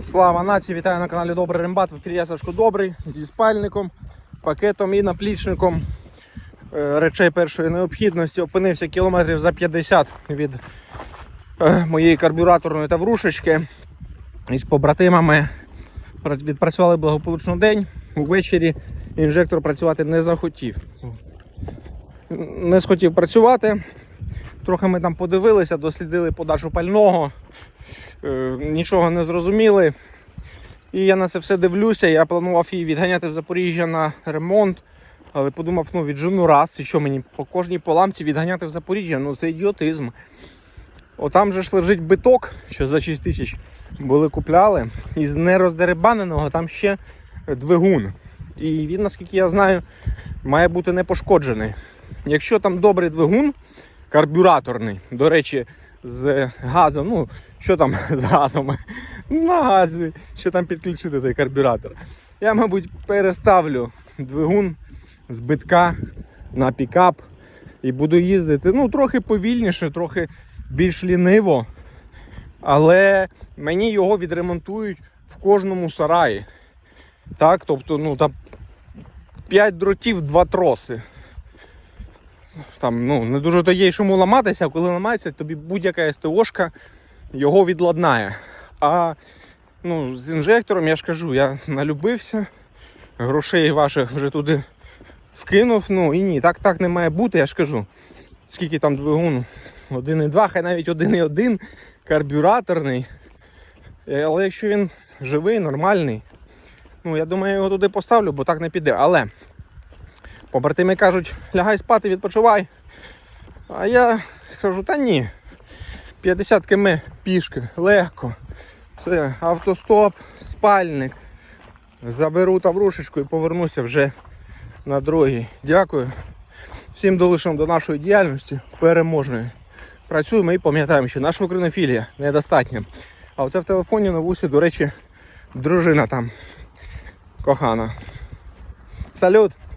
Слава нації! Вітаю на каналі Добрий Рембат. В ефірі я Сашко Добрий зі спальником, пакетом і наплічником е, речей першої необхідності. Опинився кілометрів за 50 від е, моєї карбюраторної таврушечки. Із побратимами відпрацювали благополучно день. Увечері інжектор працювати не захотів. Не схотів працювати. Трохи ми там подивилися, дослідили подачу пального. Е, нічого не зрозуміли. І я на це все дивлюся. Я планував її відганяти в Запоріжжя на ремонт. Але подумав, ну віджену раз, і що мені по кожній поламці відганяти в Запоріжжя, ну це ідіотизм. Отам же ж лежить биток, що за 6 тисяч були купляли. Із нероздеребаненого там ще двигун. І він, наскільки я знаю, має бути не пошкоджений. Якщо там добрий двигун, карбюраторний, до речі, з газом, ну що там з газом? На газі, що там підключити той карбюратор. Я, мабуть, переставлю двигун з битка на пікап і буду їздити ну, трохи повільніше, трохи більш ліниво. Але мені його відремонтують в кожному сараї. Так, тобто, ну там 5 дротів, 2 троси. Там ну, не дуже то є чому ламатися, а коли ламається, тобі будь-яка СТОшка його відладнає. А ну, з інжектором я ж кажу, я налюбився, грошей ваших вже туди вкинув. Ну і ні, так так не має бути, я ж кажу. Скільки там двигун? 1,2, хай навіть 1,1 карбюраторний. Е, Але якщо він живий, нормальний, ну я думаю, я його туди поставлю, бо так не піде. Але побратими кажуть, лягай спати, відпочивай. А я кажу, та ні. 50 км пішки, легко. Все, автостоп, спальник. Заберу таврушечку і повернуся вже на другий. Дякую. Всім долишимо до нашої діяльності переможної. Працюємо і пам'ятаємо, що наша українофілія недостатня. А оце в телефоні на вусі, до речі, дружина там кохана. Салют!